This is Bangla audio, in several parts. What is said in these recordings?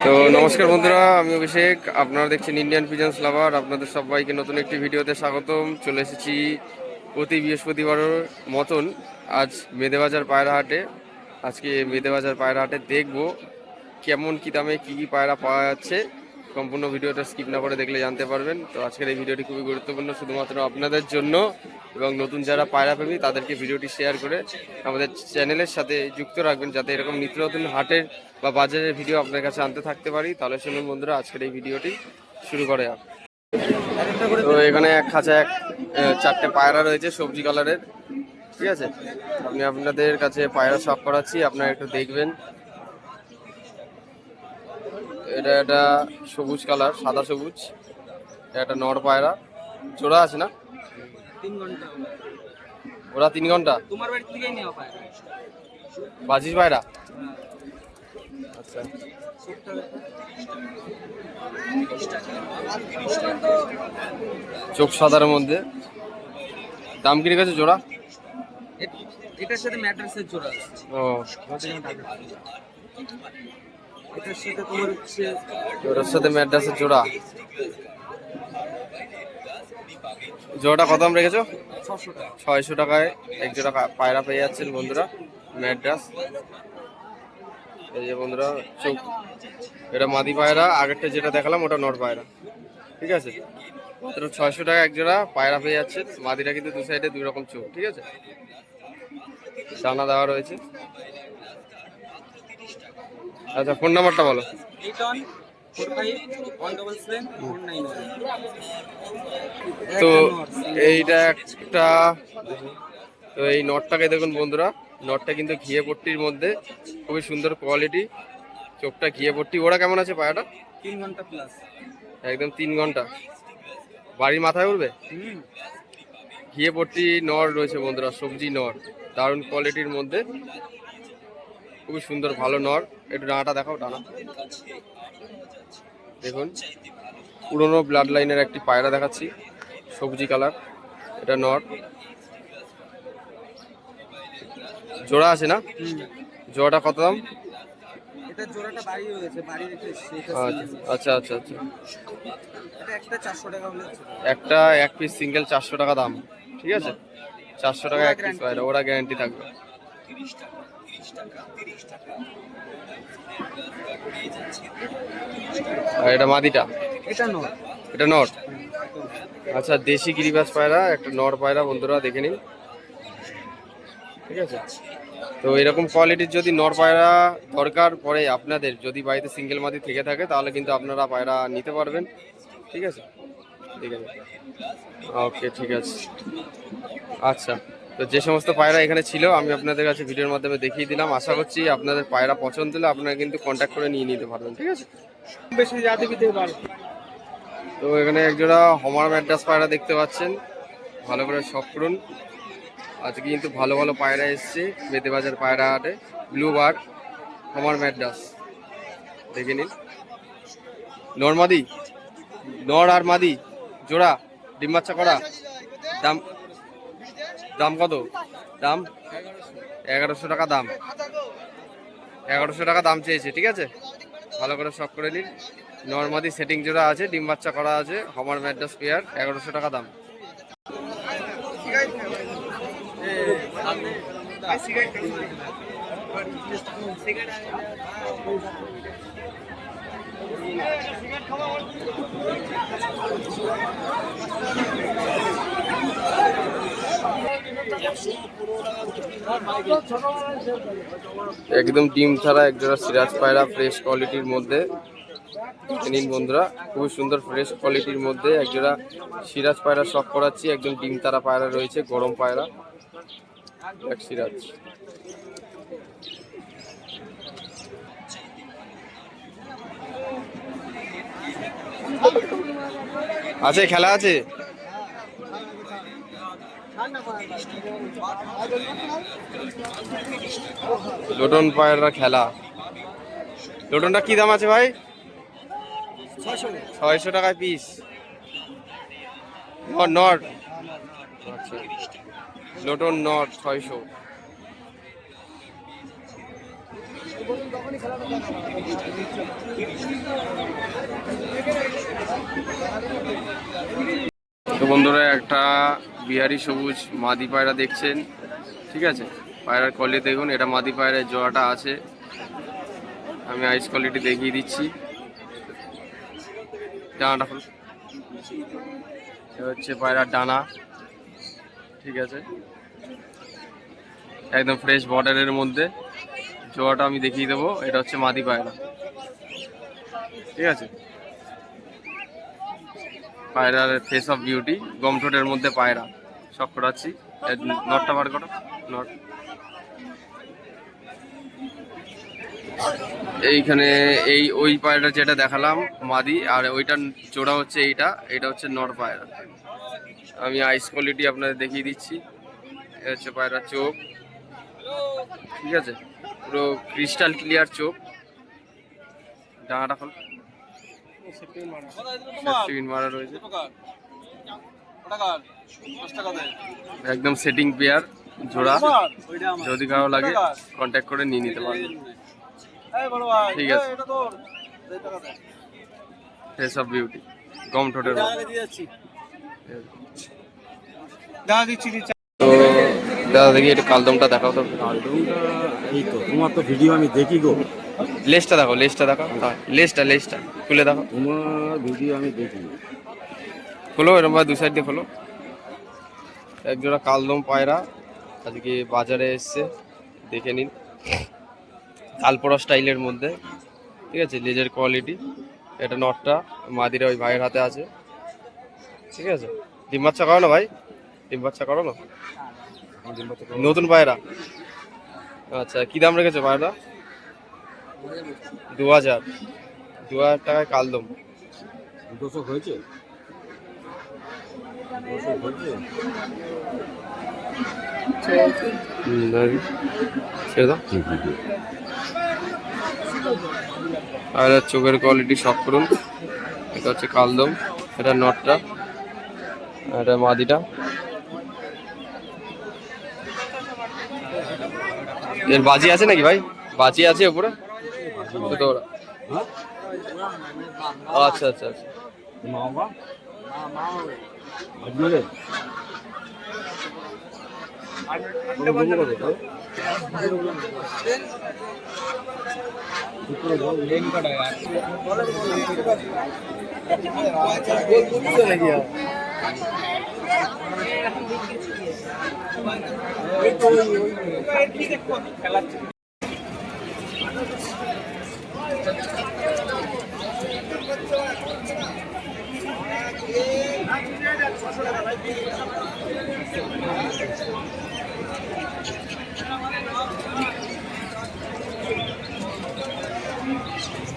তো নমস্কার বন্ধুরা, আমি অভিষেক। আপনারা দেখছেন ইন্ডিয়ান পিজন্স লাভার আপনাদের সবাইকে নতুন একটি ভিডিওতে স্বাগতম। চলে এসেছি প্রতি বৃহস্পতিবারের মতন আজ মেদেবাজার পায়রা হাটে আজকে মেদেবাজার পায়রা হাটে দেখব কেমন কী দামে কী কী পায়রা পাওয়া যাচ্ছে। সম্পূর্ণ ভিডিওটা স্কিপ না করে দেখলে জানতে পারবেন। তো আজকের এই ভিডিওটি খুবই গুরুত্বপূর্ণ শুধুমাত্র আপনাদের জন্য এবং নতুন যারা পায়রা প্রেমী, তাদেরকে ভিডিওটি শেয়ার করে আমাদের চ্যানেলের সাথে যুক্ত রাখবেন যাতে এরকম নিত্য নতুন হাটের বা বাজারের ভিডিও আপনার কাছে আনতে থাকতে পারি। তাহলে শুনুন বন্ধুরা, আজকের এই ভিডিওটি শুরু করে। তো এখানে এক খাঁচা, এক চারটে পায়রা রয়েছে সবজি কালারের ঠিক আছে? আমি আপনাদের কাছে পায়রা শখ করাচ্ছি, আপনারা একটু দেখবেন। এটা একটা সবুজ কালার সাদা সবুজ। এটা একটা নর পায়রা। জোড়া আছে না? তিন ঘণ্টা। ওরা তিন ঘণ্টা? তোমার বাড়ি থেকেই নেওয়া পায় বাজির পায়রা? আচ্ছা। চোখ সাদার মধ্যে। দাম কি রেখেছে জোড়া? এটার সাথে ম্যাট্রেসের জোড়া ও। এটার সাথে তোমার হচ্ছে ওটার সাথে ম্যাড্রাসের জোড়া। জোড়াটা কত দাম রেখেছো? ছয়শো টাকায় এক জোড়া পায়রা পেয়ে যাচ্ছেন বন্ধুরা ম্যাড্রাস এই যে বন্ধুরা চোখ। এটা মাদি পায়রা আগেরটা যেটা দেখালাম ওটা নর পায়রা। ঠিক আছে? মাত্র ছয়শো টাকা এক জোড়া পায়রা পেয়ে যাচ্ছে মাদিটা কিন্তু দু সাইডে দুই রকম চোখ ঠিক আছে? দানা দেওয়া রয়েছে। আচ্ছা ফোন নাম্বারটা বলো। তো এইটা একটা তো এই নটটাকে দেখুন বন্ধুরা নটটা কিন্তু ঘিয়ে পট্টির মধ্যে খুবই সুন্দর কোয়ালিটি চোখটা ঘিয়ে পট্টি। ওরা কেমন আছে পায়াটা? তিন ঘণ্টা প্লাস একদম তিন ঘণ্টা। বাড়ির মাথায় উঠবে ঘিয়ে পট্টি নর রয়েছে বন্ধুরা সবজি নর দারুণ কোয়ালিটির মধ্যে খুবই সুন্দর ভালো নর একটু ডানাটা দেখাও ডানা। দেখুন পুরনো ব্লাড লাইনের একটি পায়রা দেখাচ্ছি সবজি কালার এটা নর। জোড়া আছে না? জোড়াটা কত দাম? আচ্ছা আচ্ছা আচ্ছা আচ্ছা। একটা এক পিস সিঙ্গেল চারশো টাকা দাম ঠিক আছে? চারশো টাকা এক পিস পায়রা ওরা গ্যারান্টি থাকবে। আর এটা মাদিটা? এটা নয় এটা নর আচ্ছা দেশি গিরিবাজ পায়রা একটা নর পায়রা বন্ধুরা দেখে নিন। ঠিক আছে? তো এরকম কোয়ালিটির যদি নর পায়রা দরকার পড়ে আপনাদের যদি বাড়িতে সিঙ্গেল মাদি থেকে থাকে তাহলে কিন্তু আপনারা পায়রা নিতে পারবেন। ঠিক আছে? ঠিক আছে। ওকে ঠিক আছে। আচ্ছা। তো যে সমস্ত পায়রা এখানে ছিল আমি আপনাদের কাছে ভিডিওর মাধ্যমে দেখিয়ে দিলাম। আশা করছি আপনাদের পায়রা পছন্দ হলে আপনারা কিন্তু কন্ট্যাক্ট করে নিয়ে নিতে পারবেন ঠিক আছে? বেশি তো এখানে একজোড়া হমার ম্যাড্রাস পায়রা দেখতে পাচ্ছেন। ভালো করে শখ করুন। আজকে কিন্তু ভালো ভালো পায়রা এসছে। বেতেবাজার পায়রা হাটে। ব্লু বার হমার ম্যাড্রাস দেখে নিন। নর মাদি নর আর মাদি জোড়া ডিম বাচ্চা করা। দাম দাম কত? দাম? এগারোশো টাকা দাম। এগারোশো টাকা দাম চেয়েছে, ঠিক আছে? ভালো করে শখ করে নিন। নর্মাদি সেটিং জোড়া আছে, ডিম বাচ্চা করা আছে হমার ম্যাড্রাস পেয়ার এগারোশো টাকা দাম। একদম ডিম ছাড়া একজোড়া সিরাজ পায়রা ফ্রেশ কোয়ালিটির মধ্যে। নিন বন্ধুরা, খুবই সুন্দর ফ্রেশ কোয়ালিটির মধ্যে একজোড়া সিরাজ পায়রা শখ করাচ্ছি। একদম ডিম তারা পায়রা রয়েছে, গরম পায়রা, এক সিরাজ। আছে, খেলা আছে? লোটন পায়রা খেলা। লোটনটা কি দাম আছে ভাই? ছয়শো টাকায় পিস নট আচ্ছা। লোটন নট, ছয়শো। তো বন্ধুরা, একটা বিহারি সবুজ মাদি পায়রা দেখছেন, ঠিক আছে? পায়রার কোয়ালিটি দেখুন, এটা মাদি পায়রার জোড়াটা আছে। আমি আইস কোয়ালিটি দেখিয়ে দিচ্ছি। ডানাটা এটা হচ্ছে পায়রার ডানা, ঠিক আছে? একদম ফ্রেশ বর্ডারের মধ্যে। জোড়াটা আমি দেখিয়ে দেবো, এটা হচ্ছে মাদি পায়রা। ঠিক আছে? পায়রার ফেস অফ বিউটি গম ঠোঁটের মধ্যে পায়রা। সব করাচ্ছি। নটটা বার করো। নট এইখানে এই, ওই পায়রাটা যেটা দেখালাম, মাদি, আর ওইটার জোড়া হচ্ছে এইটা, এটা হচ্ছে নর পায়রা। আমি আইস কোয়ালিটি আপনাদের দেখিয়ে দিচ্ছি। এ হচ্ছে পায়রার চোখ। ঠিক আছে? পুরো ক্রিস্টাল ক্লিয়ার চোখ। ডানাটা খোল। মারা রয়েছে। একদম সেটিং পেয়ার জোড়া। যদি কারও লাগে কন্ট্যাক্ট করে নিয়ে নিতে পারবে। ঠিক আছে। ফেস অফ বিউটি গম ঠোঁটের তো দাদা দেখি একটু কালদমটা দেখাও তো। কার্টুনটা এই তো তোমার তো ভিডিও আমি দেখি গো। লেজটা দেখো লেজটা দেখো। হ্যাঁ, লেজটা লেজটা। খুলে দেখো। তোমার ভিডিও আমি দেখি। খোলো এরকম ভাবে দু সাইড দিয়ে খোলো। এক জোড়া কালদম পায়রা আজকে বাজারে এসছে দেখে নিন। কালপড়া স্টাইলের মধ্যে ঠিক আছে লেজের কোয়ালিটি এটা নটটা মাদিরা ওই ভাইয়ের হাতে আছে। ঠিক আছে? ডিম বাচ্চা করো না ভাই? ডিম বাচ্চা করো না? নতুন পায়রা? আচ্ছা কী দাম রেখেছো পায়রা দু হাজার দু হাজার টাকায় কালদম। দশক হয়েছে? আর চোখের কোয়ালিটি শখ করুন। এটা হচ্ছে কালদম। এটা নটটা এটা মাদিটা। এর বাজি আছে নাকি ভাই? বাজি আছে উপরে দুটো ওরা। হ্যাঁ আচ্ছা আচ্ছা আচ্ছা মা বাবা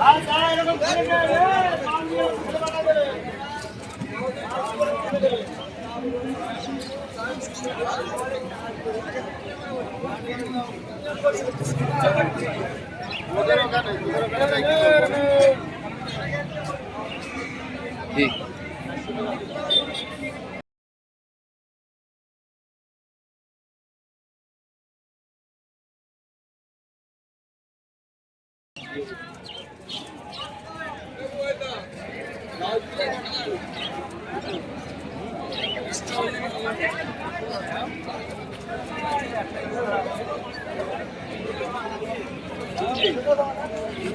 আজকে কত দেবো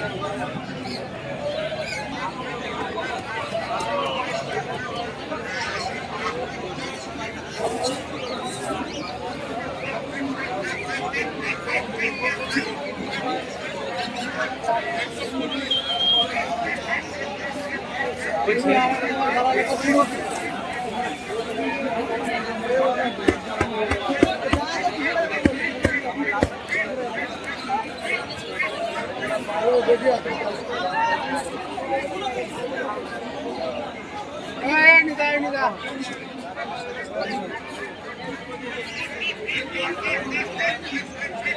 লেন কাটা यार। ঠিক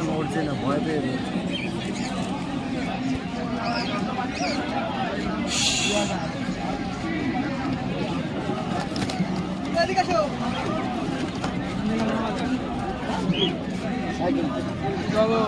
নড়ছে না ভয় পেয়ে চলো